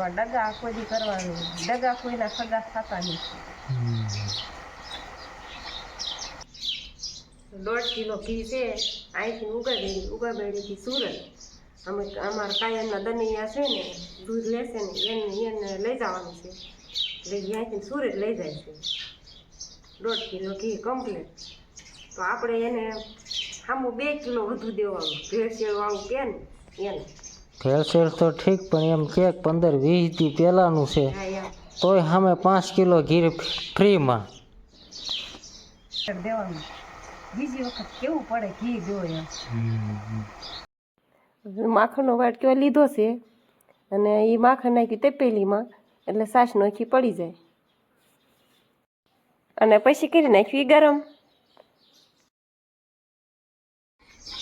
એવા ડગા કોઈ કરવાનું. ડગા કોઈના સગા થતા નહીં દોઢ કિલો ઘી છે. અહીંથી ઉગાડેલી ઉગાડેલીથી સુરત. અમે અમારા કાયમના દનૈયા છે ને, દૂધ લેશે ને એને એને લઈ જવાનું છે. એટલે અહીંથી સુરત લઈ જાય છે. દોઢ કિલો ઘી કમ્પ્લીટ તો આપણે એને સામું બે કિલો વધુ દેવાનું. ભેળસેળ વાળું કે ને એને ભેળસેળ તો ઠીક પણ એમ કે પંદર વીસ દી પહેલાંનું છે. તોય સામે પાંચ કિલો ઘીર ફ્રીમાં. બીજી વખત કેવું પડે ઘી જો એમ. માખણનો વાટક્યો લીધો છે અને એ માખણ નાખ્યું તપેલીમાં એટલે સાસ નોખી પડી જાય. અને પછી કરી નાખ્યું ગરમ.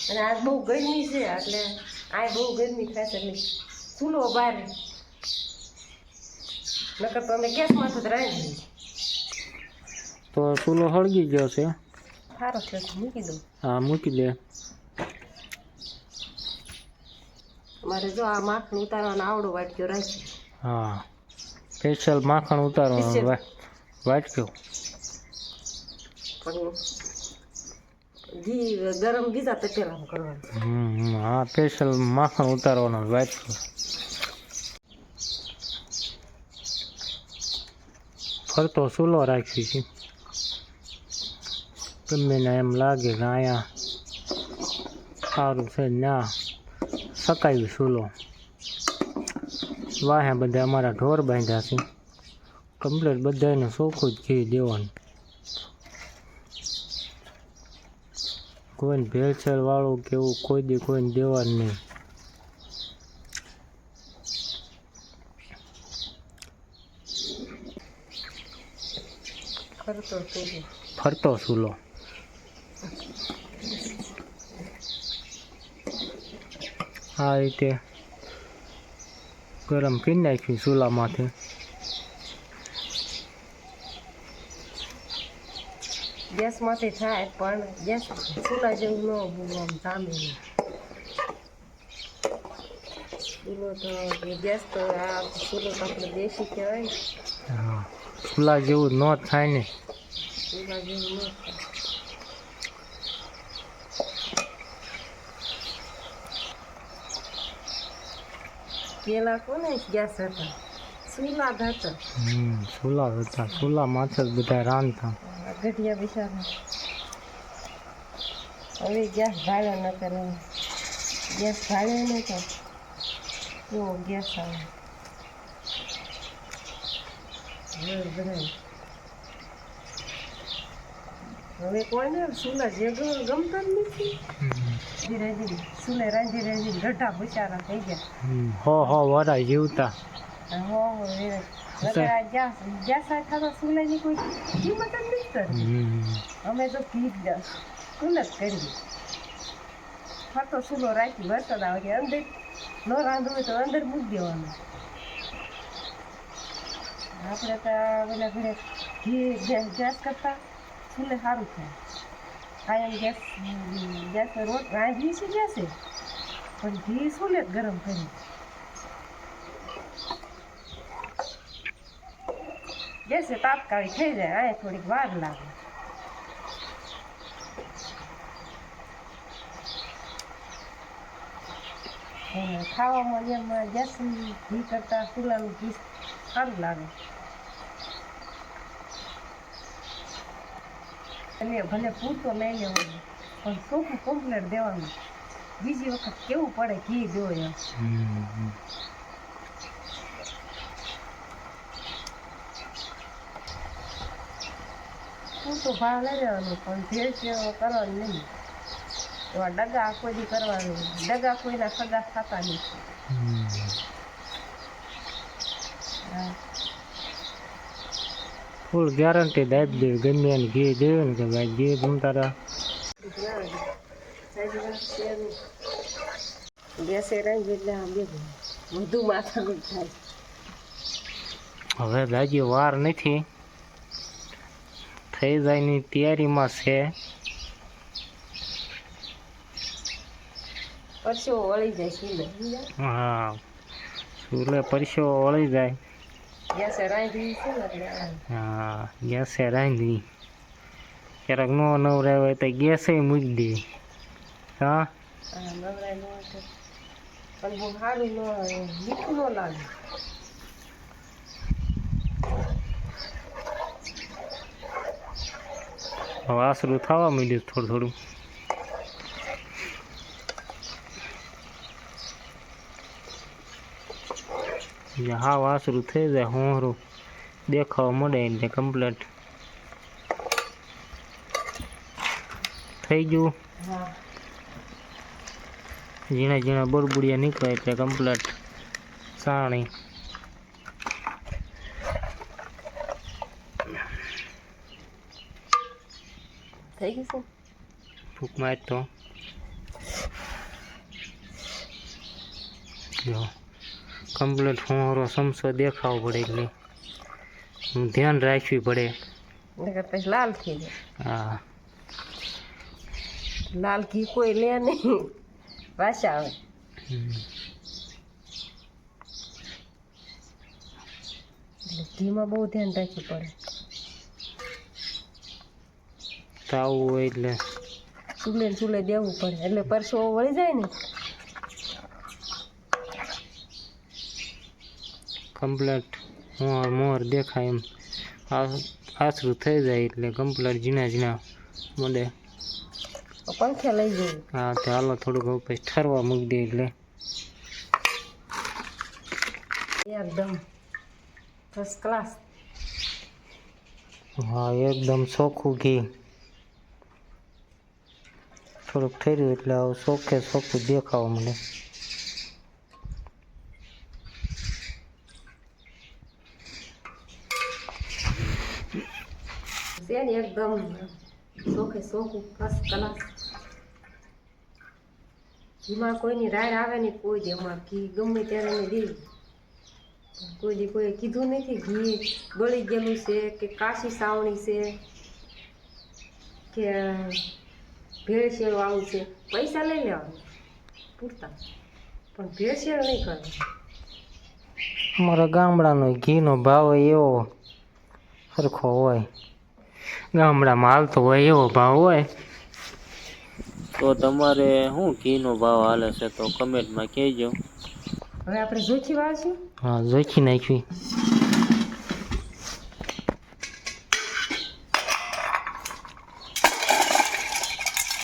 અને આજ બહુ ગરમી છે એટલે આ બહુ ગરમી છે એટલે ચૂલો બહાર નકર તો અમે ગેસમાં તો જ રાંધીએ. તો ચૂલો હળગી ગયો છે. સારો છે મૂકી દઉં. હા મૂકી દે. મારે જો આ માખણ ઉતારવાનો આવડો વાટક્યો રાખ્યો. હા સ્પેશિયલ માખણ ઉતારવાનું વાટક્યો. પણ ઘી હા સ્પેશિયલ માખણ ઉતારવાનો વાટક્યો ફરતો સૂલો રાખી છે. ગમે ને એમ લાગે કે અહીંયા સારું છે ના સકાયું સુલો વાહે બધા અમારા ઢોર બાંધ્યા છે. કમ્પ્લેટ બધાને ચોખ્ખું જ ઘી દેવાનું. કોઈને ભેળસેળ વાળું કે એવું કોઈ દી કોઈને દેવાનું નહીં. ફરતો સૂલો આ રીતે ગરમ કરી નાખ્યું ચૂલામાંથી. ગેસમાંથી થાય પણ ગેસ ચૂલા જેવું ન આમ જામે ચૂલો તો ગેસ તો આ ચૂલો તો આપણે દેશી કહેવાય. હા ચૂલા જેવું ન થાય ને. ચૂલા જેવું ન થાય. પેલા કોને ગેસ હતા? ચૂલા જ હતા હમ ચૂલા હતા ચૂલા માથે જ બધા રાંધતા આ ગઢિયા બિચારા હવે ગેસ ભાડ્યો ન કરે ગેસ ભાડ્યો ન તો કેવો ગેસ આવે હવે બધાય. હવે કોઈને ચૂલા જે ગ- ગમતા જ નથી હમ. ધીરે ધીરે ચૂલે રાંધી રાંધી ગઢા બિચારા થઈ ગયા હમ. હો હો વરાય જીવતા આ આ ખાતા ચૂલાની કોઈ કિંમત જ નથી કરતી. હમ. અમે તો ભીત ચૂલો જ કરી. ફરતો સુલો રાખી વરસાદ આવે કે અંદર ન રાંધવું હોય તો અંદર મૂકી દેવાનું. આપણે તો પેલા ઘરે ઘી ગેસ કરતા ચૂલે સારું થાય. કાયમ ગેસ ગેસ રોટ રાંધીએ છીએ ગેસે પણ ઘી ચૂલે ગરમ કરી. ગેસે તાત્કાલિક થઈ જાય આ થોડીક વાર લાગે. ખાવામાં જેમ ગેસનું ઘી કરતાં ચૂલાનું ઘી સારું લાગે. એટલે ભલે પૂરતો લઈ લેવાનું પણ ચોખ્ખું કમ્પ્લેટ દેવાનું. બીજી વખત કેવું પડે ઘી જો એમ. પૂરતો ભાવ લઈ લેવાનો પણ ભેળ સેવા કરવાની નહીં. એવા ડગા કોઈ દી કરવાનું ડગા કોઈના સગા થતા નહીં. ફૂલ ગેરંટી દાબી દેવી ગમે એને ઘી દેવું ને કે ભાઈ ઘી જમતા રહે. બેસે રંગ એટલે વધુ માથાકૂટ થાય. હવે દાજી વાર નથી. થઈ જાયની તૈયારીમાં છે. પરસેવો વળી જાય હા. વળી જાય. ગેસે રાંધી છે ને હા ગેસે રાંધી. ક્યારેક નો નવરાય હોય તો ગેસે મૂકી દે. હા? નવરાય ન હોય પણ બહુ સારું ન મીઠું ન લાગે. હવે આશરું થવા માંડ્યું થોડું થોડું. એટલે વાસરું થઈ જાય હોરું. દેખાવા મળે એટલે કમ્પ્લેટ થઈ ગયું. હા ઝીણા ઝીણા બરબુડિયા નીકળે એટલે કમ્પ્લેટ સાણી. થઈ ગયું છે? ફૂંકમાં જ તો. જો કમ્પ્લેટ ફોરો સમસો દેખાવો પડે એટલે. ધ્યાન રાખવી પડે. પછી લાલ થઈ જાય. હા. લાલ ઘી કોઈ લે નહીં. વાસા આવે. ઘીમાં બહુ ધ્યાન રાખવું પડે. તાવું હોય એટલે ચૂલે ચૂલે દેવું પડે. એટલે પરસો વળી જાય ને. કમ્પ્લેટ મોર મોર દેખાય એમ. આશરું થઈ જાય એટલે કમ્પ્લેટ ઝીણા ઝીણા મળે. પંખે લઈ જઈએ હા તે હાલો થોડુંક હવે પછી ઠરવા મૂકી દે એટલે. એકદમ ફર્સ્ટ ક્લાસ હા એકદમ ચોખ્ખું ઘી. થોડુંક ઠર્યું એટલે આવું શોખે શોખું દેખાવા મને ને એકદમ ઘીમાં કોઈની રાય આવે નહીં કોઈ દે. ઘી ગમે ત્યારે એને દેવી કોઈ દી કોઈ કીધું નથી, ઘી બળી ગયેલું છે કે કાશી સાવણી છે કે ભેળસેળ વાળું છે. પૈસા લઈ લેવાનું. પૂરતા. પણ ભેળસેળ નહીં કરવાની. અમારા ગામડાનો ઘીનો ભાવ એવો સરખો હોય. ગામડામાં હાલતો હોય એવો ભાવ હોય. તો તમારે શું ઘીનો ભાવ હાલે છે તો કમેન્ટમાં કહેજો. હવે આપણે જોખી વાળશું? હા જોખી નાખવી.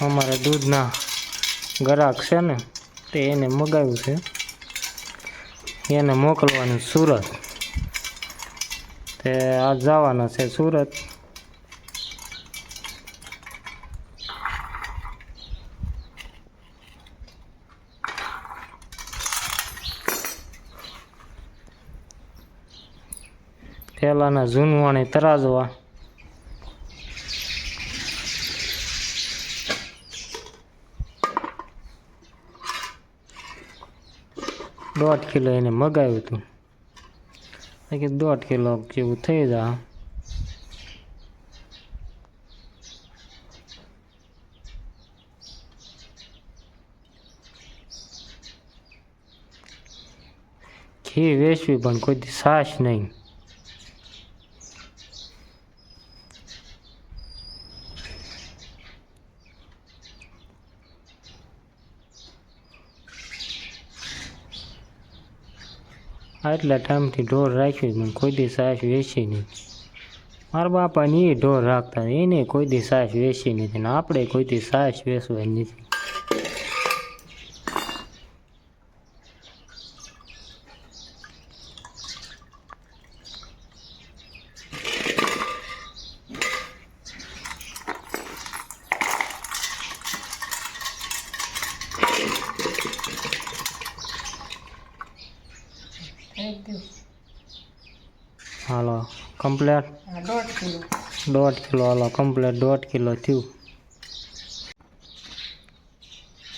અમારે દૂધના ગ્રાહક છે ને, તે એને મગાવ્યું છે. એને મોકલવાનું સુરત. તે આ જવાના છે સુરત. પહેલાંના જૂનવાણી તરાજવા. દોઢ કિલો એને મગાવ્યું હતું. કે દોઢ કિલો જેવું થઈ જા. ઘી વેચવી પણ કોઈ સાસ નહીં. આટલા ટાઈમથી ઢોર રાખ્યું પણ કોઈ દી સાસ વેચી નહીં. મારા બાપાને એ ઢોર રાખતા, એને કોઈ દી સાસ વેચી નથી ને આપણે કોઈ દી સાસ વેચવા કમ્પ્લેટ દોઢ કિલો. હાલો કમ્પ્લેટ દોઢ કિલો થયું.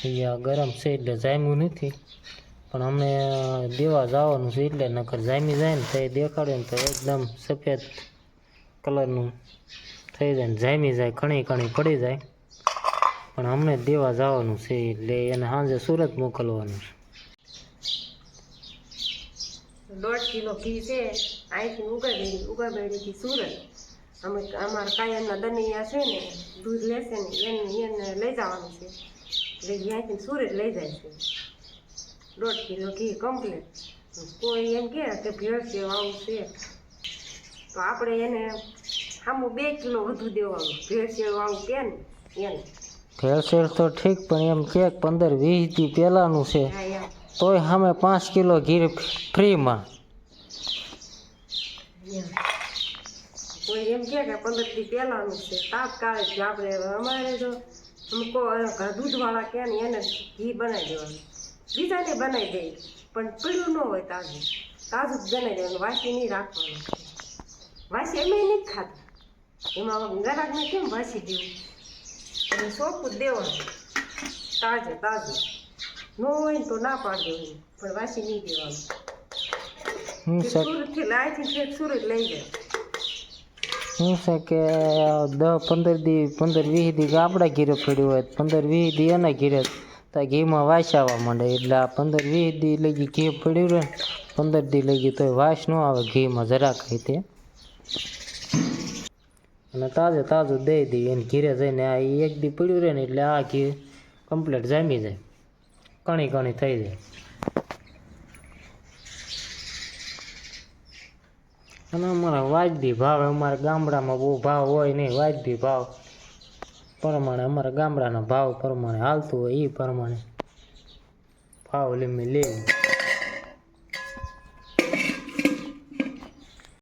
અહીંયા ગરમ છે એટલે જામ્યું નથી. પણ અમે દેવા જવાનું છે એટલે નકર જામી જાય ને તો એ દેખાડે ને તો એકદમ સફેદ કલરનું થઈ જાય ને જામી જાય ઘણી ઘણી પડી જાય. પણ અમને દેવા જવાનું છે એટલે એને સાંજે સુરત મોકલવાનું છે. દોઢ કિલો ઘી છે અહીંથી ઉગાડી ઉગાબેડીથી સુરત અમે અમારા કાયમના દનૈયા છે ને દૂધ લેશે ને એને એને લઈ જવાનું છે. એટલે અહીંથી સુરત લઈ જાય છે. દોઢ કિલો ઘી કમ્પ્લીટ કોઈ એમ કહે કે ભેળ છે આવું છે. તો આપણે એને સામું બે કિલો વધુ દેવાનું. ભેળ છે આવું કે ને એને ભેળસેળ તો ઠીક પણ એમ કે પંદર વીસ દી પહેલાંનું છે. હા એમ. તોય સામે પાંચ કિલો ઘી ફ્રીમાં. એમ. એમ કે પંદર દી પહેલાનું છે. તાત્કાલિક જ આપણે અમારે જો અમુકો દૂધવાળા કે ને એને ઘી બનાવી દેવાનું. બીજાને બનાવી દે, પણ પીળું ન હોય તાજું. તાજું જ બનાવી દેવાનું, વાસી નહીં રાખવાનું. વાસી એમ નહીં ખાતા. એમાં ગરાકને કેમ વાસી દેવું? એને સોપું દેવાનું. તાજે, તાજું. હોય તો ના પાડી પણ વાસી નહીં દેવાનું છે સુરતથી લાયથી છેક સુરત લઈ જાય શું છે કે દસ પંદર દી પંદર વીસ દી આપણા ઘીરે પડ્યું હોય પંદર વીસ દી એના ઘીરે તો ઘીમાં વાસ આવવા માંડે એટલે આ પંદર વીસ દી લગી ઘી પડ્યું રહે ને પંદર દી લગી તો વાસ ન આવે ઘીમાં જરાક તે અને તાજે તાજું દઈ દઈએ એને ઘીરે જઈને આ એક દી પડ્યું રહે ને એટલે આ ઘી કમ્પ્લીટ જામી જાય કણી કણી થઈ જાય. અને અમારા વાજબી ભાવ, અમારા ગામડામાં બહુ ભાવ હોય નહીં, વાજબી ભાવ. પ્રમાણે અમારા ગામડાના ભાવ પ્રમાણે હાલતું હોય એ પ્રમાણે ભાવ લીમી લેવું.